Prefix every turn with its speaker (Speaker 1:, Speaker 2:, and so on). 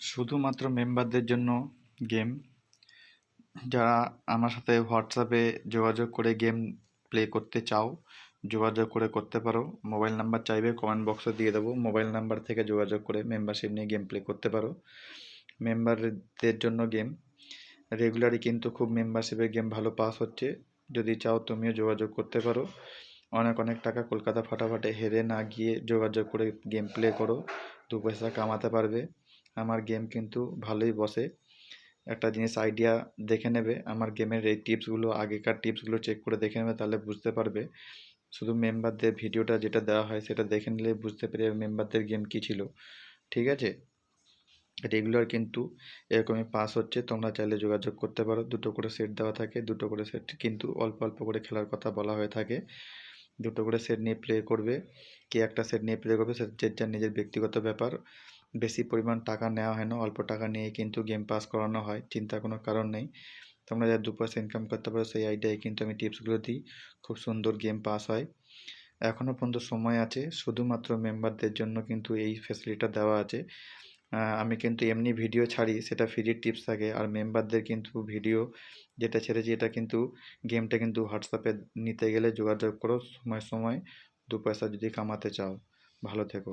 Speaker 1: শুধুমাত্র মেম্বারদের জন্য গেম যারা আমার সাথে হোয়াটসঅ্যাপে যোগাযোগ করে গেম প্লে করতে চাও, যোগাযোগ করে করতে পারো। মোবাইল নাম্বার চাইবে কমেন্ট বক্সে দিয়ে দেবো। মোবাইল নাম্বার থেকে যোগাযোগ করে মেম্বারশিপ নিয়ে গেম প্লে করতে পারো। মেম্বারদের জন্য গেম রেগুলারই কিন্তু খুব মেম্বারশিপের গেম ভালো পাস হচ্ছে। যদি চাও তুমিও যোগাযোগ করতে পারো। অনেক অনেক টাকা কলকাতা ফাটাফাটে হেরে না গিয়ে যোগাযোগ করে গেম প্লে করো। দু পয়সা কামাতে পারবে। আমার গেম কিন্তু ভালোই বসে। একটা জিনিস আইডিয়া দেখে নেবে, আমার গেমের এই টিপসগুলো আগেকার টিপসগুলো চেক করে দেখে নেবে, তাহলে বুঝতে পারবে। শুধু মেম্বারদের ভিডিওটা যেটা দেওয়া হয়, সেটা দেখে নিলে বুঝতে পেরে মেম্বারদের গেম কী ছিল। ঠিক আছে? রেগুলার কিন্তু এরকমই পাস হচ্ছে, তোমরা চাইলে যোগাযোগ করতে পারো। দুটো করে সেট দেওয়া থাকে, দুটো করে সেট কিন্তু অল্প অল্প করে খেলার কথা বলা হয়ে থাকে। দুটো করে সেট নিয়ে প্লে করবে। কে একটা সেট নিয়ে প্লে করবে, সেটা যার নিজের ব্যক্তিগত ব্যাপার। বেশি পরিমাণ টাকা নেওয়া হয় না, অল্প টাকা নিয়ে কিন্তু গেম পাস করানো হয়, চিন্তার কোনো কারণ নেই। তোমরা যারা দু পয়সা ইনকাম করতে পারো, সেই আইডিয়ায় কিন্তু আমি টিপসগুলো দিই। খুব সুন্দর গেম পাস হয়। এখনও পর্যন্ত সময় আছে, শুধুমাত্র মেম্বারদের জন্য কিন্তু এই ফেসিলিটিটা দেওয়া আছে। আমি কিন্তু এমনি ভিডিও ছাড়ি, সেটা ফ্রি টিপস থাকে। আর মেম্বারদের কিন্তু ভিডিও যেটা ছেড়েছি, এটা কিন্তু গেমটা কিন্তু হোয়াটসঅ্যাপে নিতে গেলে যোগাযোগ করো সময় সময়। দু পয়সা যদি কামাতে চাও। ভালো থেকো।